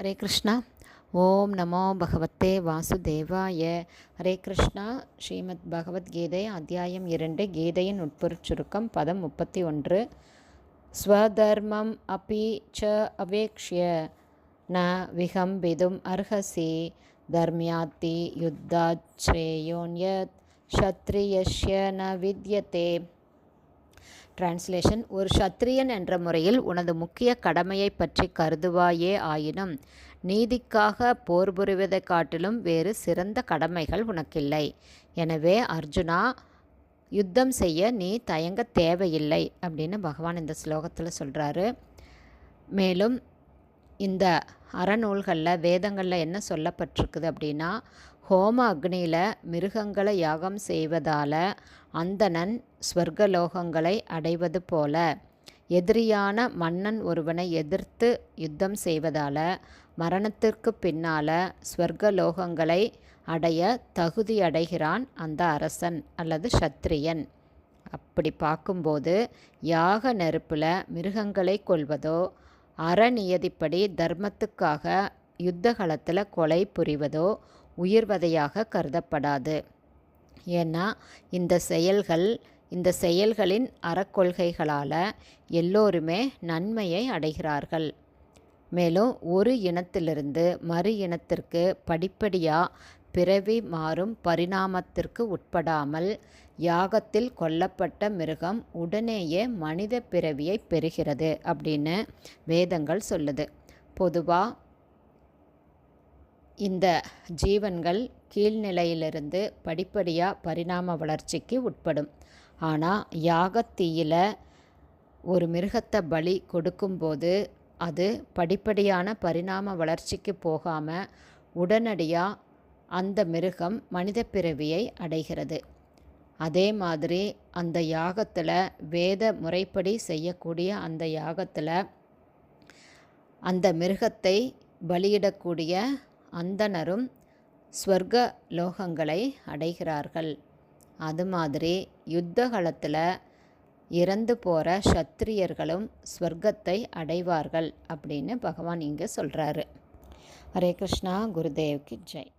ஹரே கிருஷ்ணா. ஓம் நமோ பகவத்தே வாசுதேவாய. ஹரே கிருஷ்ணா. ஸ்ரீமத் பகவத்கீதை அத்தியாயம் இரண்டு கீதையின் உட்பொருட் சுருக்கம் பதம் முப்பத்தி ஒன்று ஸ்வதர்மம் அபி ச அவேக்ஷிய. ந விகம்பிதும் அர்ஹசி. தர்மியாத்தி யுத்தாச்ரேயோன்யத் ஷத்ரியஷ்ய ந வித்யதே. டிரான்ஸ்லேஷன் ஒரு சத்திரியன் என்ற முறையில் உனது முக்கிய கடமையை பற்றி கருதுவாயே ஆயினும் நீதிக்காக போர் புரிவதைக் காட்டிலும் வேறு சிறந்த கடமைகள் உனக்கில்லை. எனவே அர்ஜுனா யுத்தம் செய்ய நீ தயங்க தேவையில்லை அப்படின்னு பகவான் இந்த ஸ்லோகத்தில் சொல்கிறாரு மேலும் இந்த அறநூல்களில் வேதங்களில் என்ன சொல்லப்பட்டிருக்குது அப்படின்னா ஹோம அக்னியில் மிருகங்களை யாகம் செய்வதால் அந்தணன் ஸ்வர்கலோகங்களை அடைவது போல எதிரியான மன்னன் ஒருவனை எதிர்த்து யுத்தம் செய்வதால் மரணத்திற்கு பின்னால் ஸ்வர்கலோகங்களை அடைய தகுதி அடைகிறான் அந்த அரசன் அல்லது சத்திரியன். அப்படி பார்க்கும்போது யாக நெருப்பில் மிருகங்களை கொள்வதோ அறநியதிப்படி தர்மத்துக்காக யுத்த காலத்தில் கொலை புரிவதோ உயிர்வதையாக கருதப்படாது. ஏன்னா இந்த செயல்கள் இந்த செயல்களின் அறக்கொள்கைகளால் எல்லோருமே நன்மையை அடைகிறார்கள். மேலும் ஒரு இனத்திலிருந்து மறு இனத்திற்கு படிப்படியாக பிறவி மாறும் பரிணாமத்திற்கு உட்படாமல் யாகத்தில் கொல்லப்பட்ட மிருகம் உடனேயே மனித பிறவியை பெறுகிறது அப்படின்னு வேதங்கள் சொல்லுது. பொதுவாக இந்த ஜீவன்கள் கீழ்நிலையிலிருந்து படிப்படியாக பரிணாம வளர்ச்சிக்கு உட்படும். ஆனால் யாகத்தீயில் ஒரு மிருகத்தை பலி கொடுக்கும்போது அது படிப்படியான பரிணாம வளர்ச்சிக்கு போகாமல் உடனடியாக அந்த மிருகம் மனித பிறவியை அடைகிறது. அதே மாதிரி அந்த யாகத்தில் வேத முறைப்படி செய்யக்கூடிய அந்த யாகத்தில் அந்த மிருகத்தை பலியிடக்கூடிய அந்தனரும் ஸ்வர்க லோகங்களை அடைகிறார்கள். அது மாதிரி யுத்த காலத்தில் இறந்து போகிற சத்திரியர்களும் ஸ்வர்க்கத்தை அடைவார்கள் அப்படின்னு பகவான் இங்கே சொல்கிறாரு ஹரே கிருஷ்ணா குருதேவ்க்கு ஜெய்.